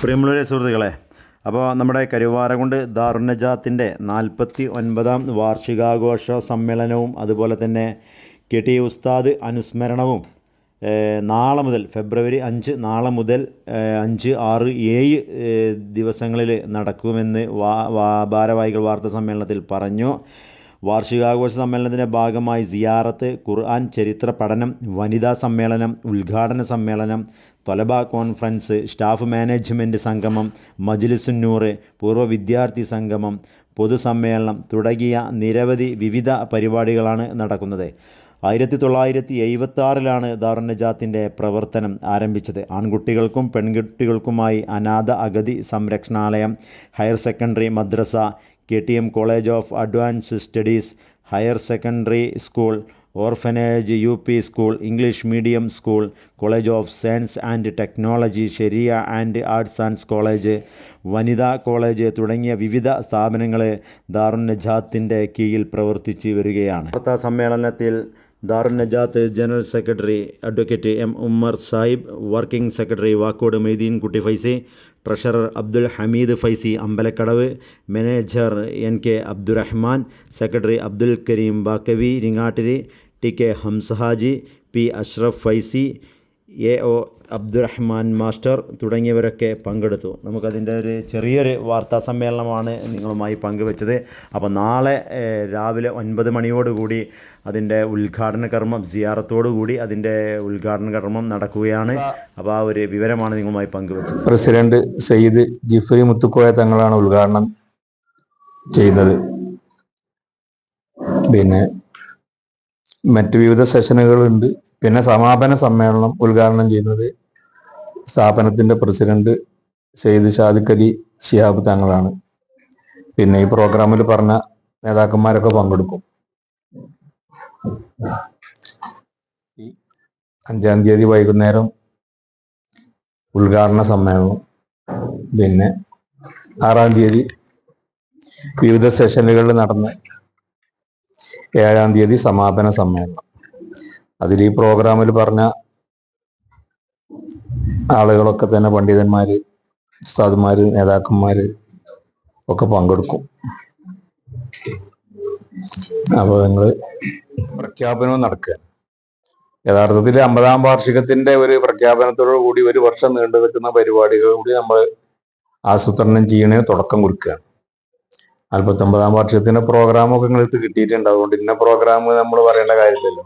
പ്രിയമുള്ളവരെ സുഹൃത്തുക്കളെ അപ്പോൾ നമ്മുടെ കരുവാരകുണ്ട് ദാറുന്നജാത്തിന്റെ നാൽപ്പത്തി ഒൻപതാം വാർഷികാഘോഷ സമ്മേളനവും അതുപോലെ തന്നെ കെ ടി ഉസ്താദ് അനുസ്മരണവും നാളെ മുതൽ ഫെബ്രുവരി അഞ്ച് നാളെ മുതൽ അഞ്ച് ആറ് ഏഴ് ദിവസങ്ങളിൽ നടക്കുമെന്ന് വാ ഭാരവാഹികൾ വാർത്താ സമ്മേളനത്തിൽ പറഞ്ഞു. വാർഷികാഘോഷ സമ്മേളനത്തിന്റെ ഭാഗമായി സിയാറത്ത് ഖുർആൻ ചരിത്ര പഠനം വനിതാ സമ്മേളനം ഉദ്ഘാടന സമ്മേളനം തൊലബ കോൺഫറൻസ് സ്റ്റാഫ് മാനേജ്മെന്റ് സംഗമം മജ്ലിസുന്നൂറ് പൂർവ വിദ്യാർത്ഥി സംഗമം പൊതുസമ്മേളനം തുടങ്ങിയ നിരവധി വിവിധ പരിപാടികളാണ് നടക്കുന്നത്. ആയിരത്തി തൊള്ളായിരത്തി എഴുപത്തി ആറിലാണ് ദാറുന്നജാത്തിന്റെ പ്രവർത്തനം ആരംഭിച്ചത്. ആൺകുട്ടികൾക്കും പെൺകുട്ടികൾക്കുമായി അനാഥ അഗതി സംരക്ഷണാലയം higher secondary madrasa K T M college of advance studies higher secondary school orphanage U P school English medium school college of science and technology Sharia and arts and college വനിതാ കോളേജ് തുടങ്ങിയ വിവിധ സ്ഥാപനങ്ങൾ ദാറുൻ നജാത്തിന്റെ കീഴിൽ പ്രവർത്തിച്ച് വരികയാണ്. വാർത്താ സമ്മേളനത്തിൽ Darun Najath general secretary advocate M Ummer Sahib working secretary Vakkode Moideen Kutty Faizy treasurer Abdul Hameed Faizy Ambalakkadavu manager N K Abdurahman secretary Abdul Kareem Baqavi Ringattiri T K Hamsahaji P Ashraf Faizy A O Abdurahman master തുടങ്ങിയവരൊക്കെ പങ്കെടുത്തു. നമുക്കതിന്റെ ഒരു ചെറിയൊരു വാർത്താ സമ്മേളനമാണ് നിങ്ങളുമായി പങ്കുവച്ചത്. അപ്പോൾ നാളെ രാവിലെ ഒൻപത് മണിയോടുകൂടി അതിന്റെ ഉദ്ഘാടന കർമ്മം കൂടി അതിന്റെ ഉദ്ഘാടന കർമ്മം നടക്കുകയാണ്. അപ്പോൾ ആ ഒരു വിവരമാണ് നിങ്ങളുമായി പങ്കുവച്ചത്. പ്രസിഡന്റ് സയ്യിദ് ജിഫ്രി മുത്തുക്കോയ തങ്ങളാണ് ഉദ്ഘാടനം ചെയ്യുന്നത് പിന്നെ മറ്റ് വിവിധ സെഷനുകളുണ്ട്. പിന്നെ സമാപന സമ്മേളനം ഉദ്ഘാടനം ചെയ്യുന്നത് സ്ഥാപനത്തിന്റെ പ്രസിഡന്റ് സെയ്ദ് ഷാദിഖ് അലി ഷിഹാബ് തങ്ങളാണ്. പിന്നെ ഈ പ്രോഗ്രാമിൽ പറഞ്ഞ നേതാക്കന്മാരൊക്കെ പങ്കെടുക്കും. ഈ അഞ്ചാം തീയതി വൈകുന്നേരം ഉദ്ഘാടന സമ്മേളനം. പിന്നെ ആറാം തീയതി വിവിധ സെഷനുകളിൽ നടന്ന് ഏഴാം തീയതി സമാപന സമ്മേളനം. അതിൽ ഈ പ്രോഗ്രാമിൽ പറഞ്ഞ ആളുകളൊക്കെ തന്നെ പണ്ഡിതന്മാര് ഉസ്താദുമാര് നേതാക്കന്മാര് ഒക്കെ പങ്കെടുക്കും. അപ്പോൾ നിങ്ങൾ പ്രഖ്യാപനവും നടക്കുക. യഥാർത്ഥത്തിൽ അമ്പതാം വാർഷികത്തിന്റെ ഒരു പ്രഖ്യാപനത്തോടു കൂടി ഒരു വർഷം നീണ്ടു നിൽക്കുന്ന പരിപാടികൾ കൂടി നമ്മൾ ആസൂത്രണം ചെയ്യണേ തുടക്കം കുറിക്കുകയാണ്. നാൽപ്പത്തൊമ്പതാം വർഷത്തിന്റെ പ്രോഗ്രാമൊക്കെ നിങ്ങൾക്ക് കിട്ടിയിട്ടുണ്ട്. അതുകൊണ്ട് ഇന്ന പ്രോഗ്രാം നമ്മൾ പറയേണ്ട കാര്യമില്ലല്ലോ.